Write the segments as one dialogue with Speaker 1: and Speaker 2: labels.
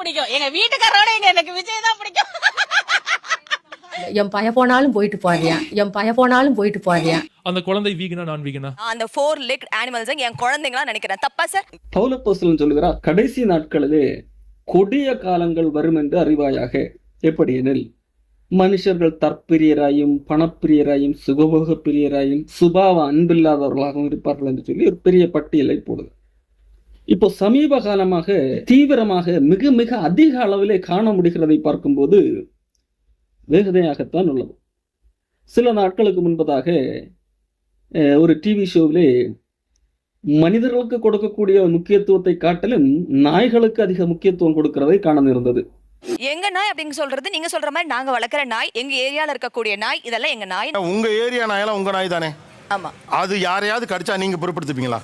Speaker 1: பிடிக்கும். எங்க வீட்டுக்காரோட எங்க எனக்கு விஜய் தான் பிடிக்கும்.
Speaker 2: என் பய போனாலும் போயிட்டு போறியா என் பய போனாலும் போயிட்டு போறியா
Speaker 3: அந்த குழந்தை வீகனா நான் வீகனா?
Speaker 4: அந்த ஃபோர் லெக் அனிமல்ஸ் என் குழந்தைங்களா நினைக்கிறேன். தப்பா சார்
Speaker 5: பௌலப்போஸ்தலன் சொல்லுகிறார் கடைசி நாட்களிலே கொடிய காலங்கள் வரும் என்று அறிவாயாக. எப்படி எனில் மனுஷர்கள் தற்பிரியராயும் பணப்பிரியராயும் சுகபோக பிரியராயும் சுபாவ அன்பில்லாதவர்களாகவும் இருப்பார்கள் என்று சொல்லி ஒரு பெரிய பட்டியலை போடுது. இப்போ சமீப காலமாக தீவிரமாக மிக மிக அதிக அளவிலே காண முடிகிறதை பார்க்கும்போது வேகதையாகத்தான் உள்ளது. சில நாட்களுக்கு முன்பதாக ஒரு டிவி ஷோவிலே மனிதர்களுக்கு கொடுக்கக்கூடிய முக்கியத்துவத்தை காட்டிலும் நாய்களுக்கு அதிக முக்கியத்துவம் கொடுக்கிறதை காண இருந்தது
Speaker 4: எங்க நாய் அப்படின்னு சொல்றது நீங்க சொல்ற மாதிரி நாங்க வளர்க்குற நாய் எங்க ஏரியால இருக்கக்கூடிய நாய் இதெல்லாம் எங்க நாய்.
Speaker 6: உங்க ஏரியா நாயெல்லாம் உங்க நாய் தானே?
Speaker 4: ஆமா.
Speaker 6: அது யாரையாவது கடிச்சா நீங்க பொறுப்படுத்துப்பீங்களா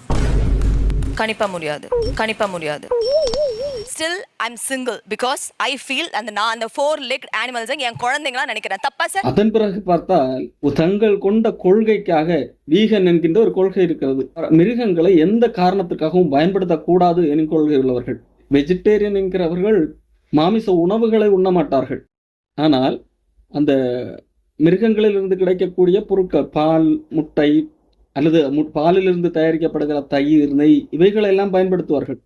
Speaker 4: கணிப்ப முடியாது. கணிப்ப முடியாது. Still I am single because I feel அந்த நான் அந்த ஃபோர் லெக் அனிமல்ஸ் என் குழந்தைங்களா நினைக்கிறேன். தப்பா சார்
Speaker 5: அதன் பிறகு பார்த்தால் தங்கள் கொண்ட கொள்கைக்காக வீகன் என்கின்ற ஒரு கொள்கை இருக்கிறது. மிருகங்களை எந்த காரணத்துக்காகவும் பயன்படுத்தக்கூடாது எனும் கொள்கை உள்ளவர்கள். வெஜிடேரியன் என்கிறவர்கள் மாமிச உணவுகளை உண்ண மாட்டார்கள். ஆனால் அந்த மிருகங்களிலிருந்து கிடைக்கக்கூடிய பொருட்கள் பால் முட்டை அல்லது பாலிலிருந்து தயாரிக்கப்படுகிற தயிர் நெய் இவைகளை எல்லாம் பயன்படுத்துவார்கள்.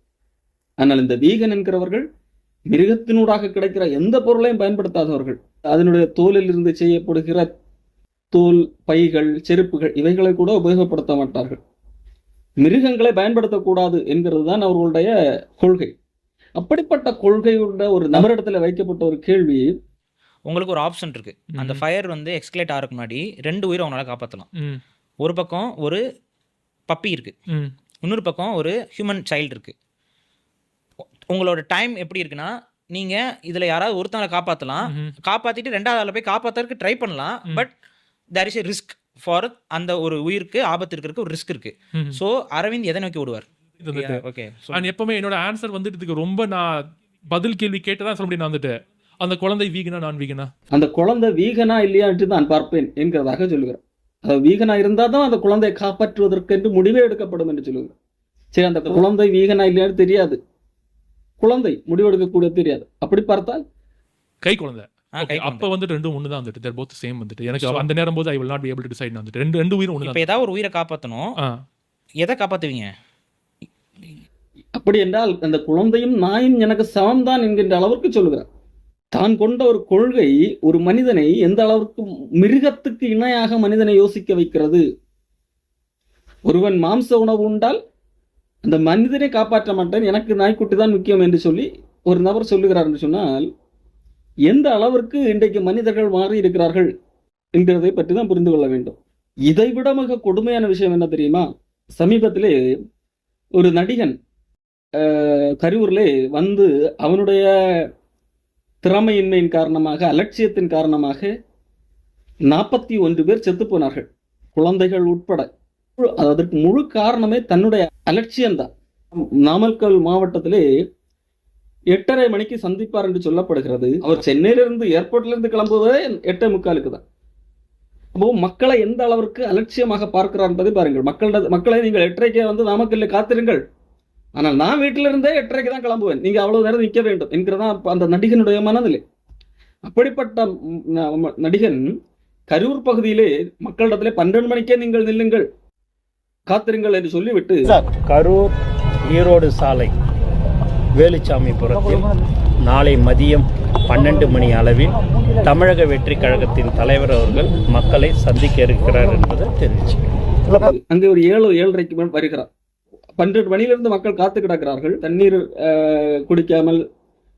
Speaker 5: ஆனால் இந்த வீகன் என்கிறவர்கள் மிருகத்தினூடாக கிடைக்கிற எந்த பொருளையும் பயன்படுத்தாதவர்கள். அதனுடைய தோலில் இருந்து செய்யப்படுகிற தோல் பைகள் செருப்புகள் இவைகளை கூட உபயோகப்படுத்த மாட்டார்கள். மிருகங்களை பயன்படுத்தக்கூடாது என்கிறது தான் அவர்களுடைய கொள்கை. அப்படிப்பட்ட கொள்கையுள்ள ஒரு நபரிடத்துல வைக்கப்பட்ட ஒரு கேள்வி
Speaker 7: உங்களுக்கு ஒரு ஆப்ஷன் இருக்கு. அந்த. ஃபயர் வந்து எக்ஸ்கலேட் ஆகிறதுக்கு முன்னாடி ரெண்டு உயிரை உங்களால் காப்பாற்றலாம் ஒரு பக்கம் ஒரு பப்பி இருக்கு.
Speaker 3: ம்,
Speaker 7: இன்னொரு பக்கம் ஒரு ஹியூமன் சைல்டு இருக்கு. உங்களோட டைம் எப்படி இருக்குன்னா நீங்க இதுல யாராவது ஒருத்தவங்களை காப்பாற்றலாம்
Speaker 3: ம்ஹும்.
Speaker 7: காப்பாத்திட்டு ரெண்டாவது ஆளை போய் காப்பாத்துறதுக்கு ட்ரை பண்ணலாம். But there is a risk for அந்த ஒரு உயிருக்கு ஆபத்து இருக்கிறதுக்கு ஒரு ரிஸ்க் இருக்கு.
Speaker 3: ம்.
Speaker 7: ஸோ அரவிந்த் எதை நோக்கி
Speaker 3: வந்துட்டு
Speaker 7: ஓகே
Speaker 3: and எப்பவுமே என்னோட ஆன்சர் வந்துட்டு இதுக்கு ரொம்ப நான் பதில் கேள்வி கேட்டதான் சொல்ல முடியும் நான் வந்துட்டு. அந்த குழந்தை வீகனா நான் வீகனா
Speaker 5: அந்த குழந்தை வீகனா இல்லையா என்று நான் பார்ப்பேன் என்கிறதாக சொல்லுகிறார். அது வீகனா இருந்தால் தான் அந்த குழந்தையை காப்பாற்றுவதற்கென்று முடிவே எடுக்கப்படும் என்று சொல்லுகிறார் சரி அந்த குழந்தை வீகனா இல்லையான்னு தெரியாது. குழந்தை முடிவெடுக்கக்கூடிய தெரியாது. அப்படி பார்த்தால்
Speaker 3: கை குழந்தை.
Speaker 7: ஆ,
Speaker 3: Okay,
Speaker 7: கை
Speaker 3: அப்ப வந்துட்டு ரெண்டும் ஒன்று தான் வந்துட்டு. தேர் போத் சேம் வந்துட்டு. எனக்கு அந்த நேரம் போது I will not be able to decide வந்துட்டு. ரெண்டு ரெண்டு உயிரும் ஒன்று
Speaker 7: இப்போ ஏதாவது ஒரு உயிரை காப்பாற்றணும் எதை காப்பாற்றுவீங்க
Speaker 5: அப்படி என்றால் அந்த குழந்தையும் நாயும் எனக்கு சமம்தான் என்கின்ற அளவிற்கு சொல்லுகிறார். தான் கொண்ட ஒரு கொள்கை ஒரு மனிதனை எந்த அளவிற்கு மிருகத்துக்கு இணையாக மனிதனை யோசிக்க வைக்கிறது? ஒருவன் மாம்ச உணவு உண்டால் அந்த மனிதனை காப்பாற்ற மாட்டேன் எனக்கு நாய்க்குட்டி தான் முக்கியம் என்று சொல்லி ஒரு நபர் சொல்லுகிறார் என்று சொன்னால் எந்த அளவிற்கு இன்றைக்கு மனிதர்கள் மாறி இருக்கிறார்கள் என்கிறதை பற்றி தான் புரிந்து கொள்ள வேண்டும். இதைவிட மிக கொடுமையான விஷயம் என்ன தெரியுமா? சமீபத்திலே ஒரு நடிகன் அஹ், கரூரிலே வந்து அவனுடைய திறமையின்மையின் காரணமாக அலட்சியத்தின் காரணமாக நாற்பத்தி ஒன்று பேர் செத்து போனார்கள். குழந்தைகள் உட்பட. முழு- அதற்கு முழு காரணமே தன்னுடைய அலட்சியம்தான். நாமக்கல் மாவட்டத்திலே எட்டரை மணிக்கு சந்திப்பார் என்று சொல்லப்படுகிறது. அவர் சென்னையிலிருந்து ஏர்போர்ட்லேருந்து கிளம்புவதே எட்டே முக்காலுக்கு தான். அப்போ மக்களை எந்த அளவிற்கு அலட்சியமாக பார்க்கிறார் என்பதை பாருங்கள். மக்களிட மக்களை நீங்கள் எட்டரைக்கே வந்து நாமக்கல்ல காத்திருங்கள். ஆனால் நான் வீட்டில இருந்தே எட்டரைக்கு தான் கிளம்புவேன். நீங்க அவ்வளவு நேரம் நிற்க வேண்டும் என்கிறதா அந்த நடிகனுடைய மனநிலை. அப்படிப்பட்ட நடிகன் கரூர் பகுதியிலே மக்களிடத்திலே பன்னெண்டு மணிக்கே நீங்கள் நில்லுங்கள் காத்திருங்கள் என்று சொல்லிவிட்டு
Speaker 8: கரூர் ஈரோடு சாலை வேலுச்சாமிபுரத்தில் நாளை மதியம் பன்னெண்டு மணி அளவில் தமிழக வெற்றி கழகத்தின் தலைவர் அவர்கள் மக்களை சந்திக்க இருக்கிறார் என்பதை தெரிவிச்சுக்கிறேன்.
Speaker 5: அங்கே ஒரு ஏழு ஏழரைக்கு மேல் வருகிறார். பன்னெண்டு மணியிலிருந்து மக்கள் காத்து கிடக்கிறார்கள். தண்ணீர் குடிக்காமல்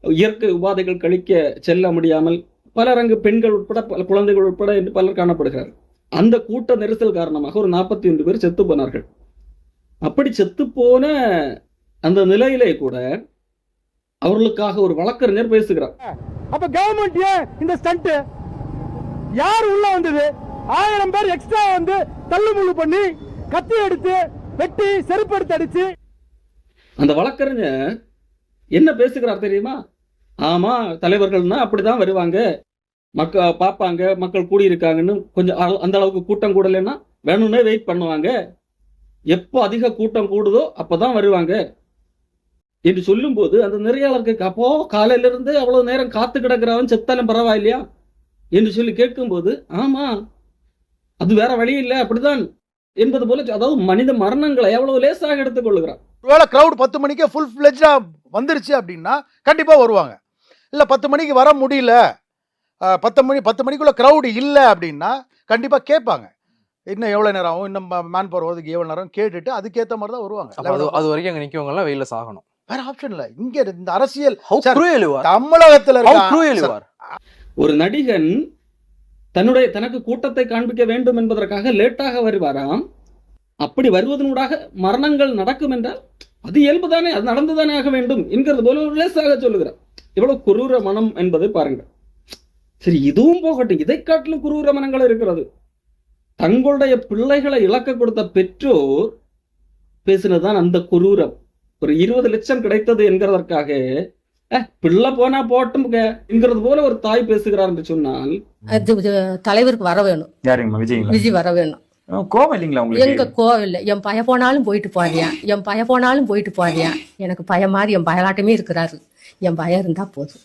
Speaker 5: இயற்கை உபாதைகள் கழிக்க செல்ல முடியாமல் பலர் அங்கு பெண்கள் உட்பட பல குழந்தைகள் உட்பட என்று பலர் காணப்படுகிறார்கள் அந்த கூட்ட நெரிசல் காரணமாக ஒரு நாற்பத்தி ஒன்று பேர் செத்து போனார்கள். அப்படி செத்து போன அந்த நிலையிலே கூட அவர்களுக்காக ஒரு வழக்கறிஞர் பேசுகிறார்.
Speaker 9: அப்ப கவர்மெண்ட் ஏன் இந்த ஸ்டண்ட் யார் உள்ள வந்தது? ஆயிரம் பேர் எக்ஸ்ட்ரா வந்து தள்ளுமுள்ளு பண்ணி கத்தி எடுத்து வெட்டி செருப்படுத்து அடிச்சு.
Speaker 5: அந்த வழக்கறிஞர் என்ன பேசுகிறார் தெரியுமா? ஆமா தலைவர்கள்னா அப்படிதான் வருவாங்க. மக்க பார்ப்பாங்க மக்கள் கூடியிருக்காங்கன்னு கொஞ்சம் அந்த அளவுக்கு கூட்டம் கூடலைன்னா வேணும்னே வெயிட் பண்ணுவாங்க. எப்போ அதிக கூட்டம் கூடுதோ அப்பதான் வருவாங்க. என்று சொல்லும்போது அந்த நிறையாளருக்கு அப்போ காலையில இருந்து அவ்வளவு நேரம் காத்து கிடக்கிறவன் செத்தாலும் பரவாயில்லையா? என்று சொல்லி கேட்கும்போது ஆமா அது வேற வழி இல்லை அப்படிதான் என்பது போல அதாவது மனித மரணங்களை எவ்வளவு லேசாக எடுத்துக்கொள்கிறான்
Speaker 9: ஒருவேளை க்ரௌட் பத்து மணிக்கே ஃபுல் ஃப்ளெஜ்டாக வந்துருச்சு அப்படின்னா கண்டிப்பாக வருவாங்க. இல்லை பத்து மணிக்கு வர முடியல பத்து மணி பத்து மணிக்குள்ள க்ரௌடு இல்லை அப்படின்னா கண்டிப்பாக கேட்பாங்க. இன்னும் எவ்வளோ நேரம் ஆகும்? இன்னும் மேன் பவர் வரதுக்கு எவ்வளோ நேரம்? கேட்டுட்டு அதுக்கேற்ற மாதிரி தான் வருவாங்க.
Speaker 10: அது அது வரைக்கும் அங்க நிக்கவங்க எல்லாம் வெயில சாகணும்.
Speaker 9: வேற ஆப்ஷன் இல்லை. இங்கே இந்த அரசியல். தமிழகத்தில்.
Speaker 5: ஒரு நடிகன் தன்னுடைய தனக்கு கூட்டத்தை காண்பிக்க வேண்டும் என்பதற்காக லேட்டாக வருவாராம். அப்படி வருவதனூடாக மரணங்கள் நடக்கும் என்றால் அது இயல்புதானே அது நடந்துதானே ஆக வேண்டும் என்கிறது போல லேசாக சொல்லுகிறார். இவ்வளவு குரூர மனம் என்பதை பாருங்கள். சரி இதுவும் போகட்டும். இதை காட்டிலும் குரூர மனங்கள் இருக்கிறது. தங்களுடைய பிள்ளைகளை இழக்க கொடுத்த பெற்றோர் பேசினதுதான் அந்த குரூரம். ஒரு இருபது லட்சம் கிடைத்தது என்கிறதற்காக பிள்ளை போனா போட்டும் என்கிறது போல ஒரு தாய் பேசுகிறார் என்று சொன்னால்
Speaker 2: தலைவருக்கு வர வேணும். விஜய் வர வேணும்.
Speaker 11: கோவம் இல்லைங்களா
Speaker 2: எங்க
Speaker 11: உங்களுக்கு
Speaker 2: கோவில்ல என் பய போனாலும் போயிட்டு போறியா என் பய போனாலும் போயிட்டு போறியா எனக்கு பய மாதிரி என் பயலாட்டமே இருக்கிறாரு என் பயம் இருந்தா போதும்.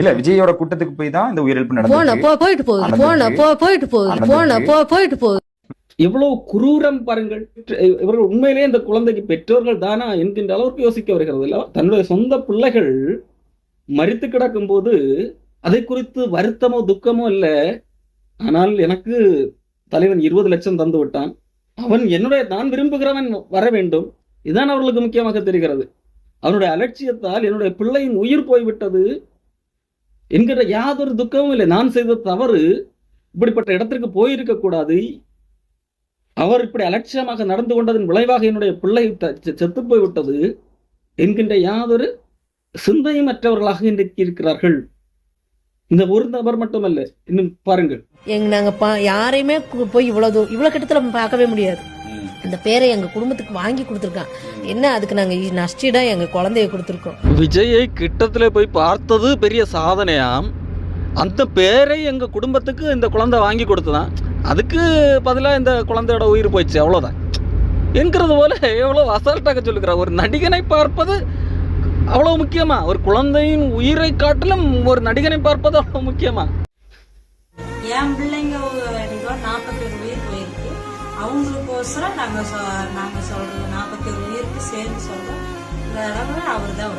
Speaker 11: இல்ல விஜயோட கூட்டத்துக்கு போய் தான் இந்த உயிரிழப்பு
Speaker 2: போன
Speaker 11: நடந்துச்சு
Speaker 2: போ போயிட்டு போகுது. போன போ போயிட்டு போகுது. போன போ போயிட்டு போகுது.
Speaker 5: எவ்வளவு குரூரம் பாருங்கள். இவர்கள் உண்மையிலேயே இந்த குழந்தைக்கு பெற்றோர்கள் தானா என்கின்ற அளவுக்கு யோசிக்க வருகிறது. இல்லை தன்னுடைய சொந்த பிள்ளைகள் மறித்து கிடக்கும் போது அதை குறித்து வருத்தமோ துக்கமோ இல்ல. ஆனால் எனக்கு தலைவன் இருபது லட்சம் தந்து விட்டான். அவன் என்னுடைய நான் விரும்புகிறவன் வர வேண்டும். இதுதான் அவர்களுக்கு முக்கியமாக தெரிகிறது. அவனுடைய அலட்சியத்தால் என்னுடைய பிள்ளையின் உயிர் போய்விட்டது என்கிற யாதொரு துக்கமும் இல்லை. நான் செய்த தவறு இப்படிப்பட்ட இடத்திற்கு போயிருக்க கூடாது அவர் இப்படி அலட்சியமாக நடந்து கொண்டதன் விளைவாக என்னுடைய பிள்ளை செத்து போய்விட்டது என்கின்ற யாதொரு சிந்தையமற்றவர்களாக இன்றைக்கு இருக்கிறார்கள். இந்த ஒரு நபர் மட்டுமல்ல. இன்னும் பாருங்கள்.
Speaker 1: எங்க நாங்க பா- யாரையுமே போய் இவ்வளவு இவ்வளவு கிட்டத்துல பார்க்கவே முடியாது. அந்த பேரை எங்க குடும்பத்துக்கு வாங்கி கொடுத்துருக்கான். என்ன அதுக்கு நாங்க நஷ்டிடா எங்க குழந்தைய கொடுத்துருக்கோம்.
Speaker 5: விஜயை கிட்டத்துல போய் பார்த்தது பெரிய சாதனையாம். அந்த பேரை எங்கள் குடும்பத்துக்கு இந்த குழந்தை வாங்கி கொடுத்துதான். அதுக்கு பதிலாக இந்த குழந்தையோட உயிர் போயிடுச்சு அவ்வளோதான் என்கிறது போல் எவ்வளோ அசால்ட்டாக சொல்லுகிறார் ஒரு நடிகனை பார்ப்பது அவ்வளோ முக்கியமா? ஒரு குழந்தையின் உயிரை காட்டிலும் ஒரு நடிகனை பார்ப்பது அவ்வளோ முக்கியமா?
Speaker 1: என் பிள்ளைங்க நாற்பத்தேழு உயிர் போயிருக்கு. அவங்களுக்கோசரம் நாங்கள் நாங்கள் சொல்கிறோம் நாற்பத்தேழு உயிருக்கு சேர்ந்து சொல்கிறோம்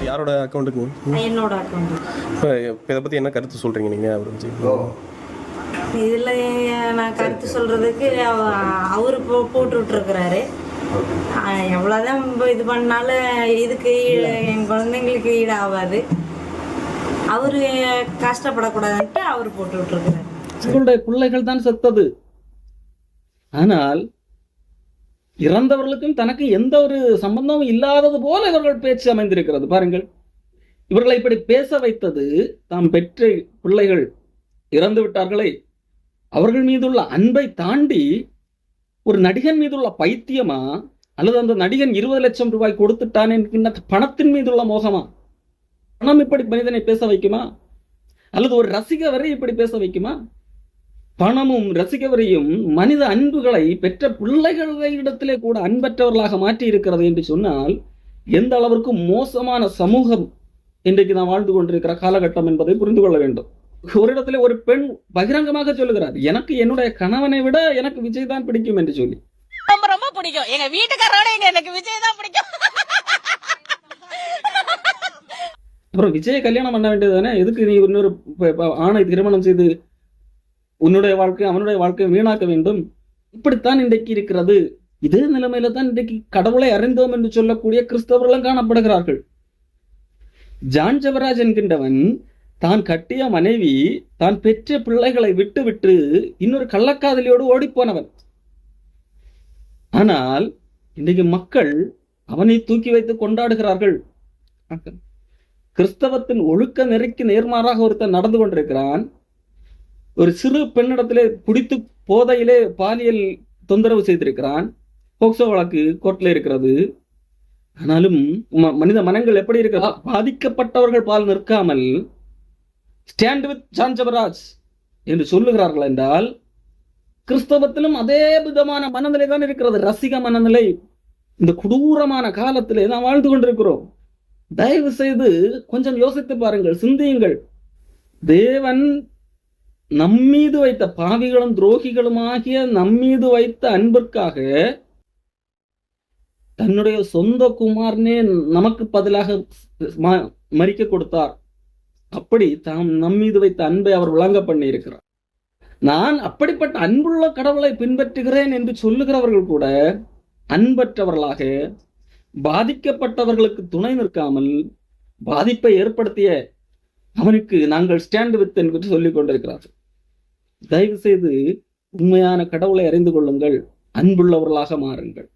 Speaker 10: யாரோட அக்கௌண்ட்டுக்கு
Speaker 1: என்னோட அக்கௌண்ட்
Speaker 10: இப்போ இதை பத்தி என்ன கருத்து சொல்றீங்க நீங்க அவர் விஜய்
Speaker 1: இதுல நான் கருத்து சொல்றதுக்கு அவ- அவரு போ- போட்டு விட்டுருக்கிறாரு ஆஹ் எவ்வளவுதான் இப்ப இது பண்ணாலும் இதுக்கு ஈடு என் குழந்தைங்களுக்கு ஈடு ஆகாது அவரு கஷ்டப்படக்கூடாதுன்ட்டு அவரு போட்டு விட்டுருக்கிறாரு
Speaker 5: உங்களுடைய பிள்ளைகள் தான் செத்தது. ஆனால் இறந்தவர்களுக்கும் தனக்கு எந்த ஒரு சம்பந்தமும் இல்லாதது போல இவர்கள் பேச்சு அமைந்திருக்கிறது. பாருங்கள். இவர்களை இப்படி பேச வைத்தது தாம் பெற்ற பிள்ளைகள் இறந்து விட்டார்களே. அவர்கள் மீதுள்ள அன்பை தாண்டி ஒரு நடிகன் மீதுள்ள பைத்தியமா? அல்லது அந்த நடிகன் இருபது லட்சம் ரூபாய் கொடுத்துட்டான் என்கின்ற பணத்தின் மீதுள்ள மோகமா? பணம் இப்படி மனிதனை பேச வைக்குமா? அல்லது ஒரு ரசிகவரை இப்படி பேச வைக்குமா? பணமும் ரசிகவரையும் மனித அன்புகளை பெற்ற பிள்ளைகளிடத்திலே கூட அன்பற்றவர்களாக மாற்றி இருக்கிறது என்று சொன்னால் எந்த அளவிற்கு மோசமான சமூகம் இன்றைக்கு நாம் வாழ்ந்து கொண்டிருக்கிற காலகட்டம் என்பதை புரிந்து கொள்ள வேண்டும். ஒரு இடத்துல ஒரு பெண் பகிரங்கமாக சொல்லுகிறார் எனக்கு என்னுடைய கணவனை விட எனக்கு விஜய் தான் பிடிக்கும் என்று சொல்லி.
Speaker 1: ரொம்ப ரொம்ப பிடிக்கும். எங்க வீட்டுக்காரோட எனக்கு விஜய் தான் பிடிக்கும்.
Speaker 5: அப்புறம் விஜயை கல்யாணம் பண்ண வேண்டியது தானே? எதுக்கு நீ இன்னொரு ஆணை திருமணம் செய்து உன்னுடைய வாழ்க்கை அவனுடைய வாழ்க்கையை வீணாக்க வேண்டும். இப்படித்தான் இன்றைக்கு இருக்கிறது. இதே நிலைமையில தான் இன்றைக்கு கடவுளை அறிந்தோம் என்று சொல்லக்கூடிய கிறிஸ்தவர்களும் காணப்படுகிறார்கள். ஜான் ஜெபராஜ் என்கின்றவன் தான் கட்டிய மனைவி தான் பெற்ற பிள்ளைகளை விட்டு விட்டு இன்னொரு கள்ளக்காதலியோடு ஓடிப்போனவன். ஆனால் இன்றைக்கு மக்கள் அவனை தூக்கி வைத்து கொண்டாடுகிறார்கள். கிறிஸ்தவத்தின் ஒழுக்க நெறிக்கு நேர்மாறாக ஒருத்தன் நடந்து கொண்டிருக்கிறான். ஒரு சிறு பெண்ணிடத்திலே பிடித்து போதையிலே பாலியல் தொந்தரவு செய்திருக்கிறான். போக்சோ வழக்கு கோர்ட்ல இருக்கிறது. ஆனாலும் ம- மனித மனங்கள் எப்படி இருக்கிறது பாதிக்கப்பட்டவர்கள் பால் நிற்காமல் ஸ்டாண்ட் வித் சாஞ்சவராஜ் என்று சொல்லுகிறார்கள் என்றால் கிறிஸ்தவத்திலும் அதே விதமான மனநிலை தான் இருக்கிறது. ரசிக மனநிலை. இந்த கொடூரமான காலத்திலே நாம் வாழ்ந்து கொண்டிருக்கிறோம். தயவு செய்து கொஞ்சம் யோசித்து பாருங்கள் சிந்தியுங்கள். தேவன் நம்மீது வைத்த பாவிகளும் துரோகிகளுமாகிய நம்மீது வைத்த அன்பிற்காக தன்னுடைய சொந்த குமாரனே நமக்கு பதிலாக மறிக்க கொடுத்தார். அப்படி தாம் நம்மீது வைத்த அன்பை அவர் விளங்க பண்ணி இருக்கிறார் நான் அப்படிப்பட்ட அன்புள்ள கடவுளை பின்பற்றுகிறேன் என்று சொல்லுகிறவர்கள் கூட அன்பற்றவர்களாக பாதிக்கப்பட்டவர்களுக்கு துணை நிற்காமல் பாதிப்பை ஏற்படுத்திய அவனுக்கு நாங்கள் ஸ்டாண்ட் வித் என்று சொல்லிக் கொண்டிருக்கிறார்கள். தயவு செய்து உண்மையான கடவுளை அறிந்து கொள்ளுங்கள். அன்புள்ளவர்களாக மாறுங்கள்.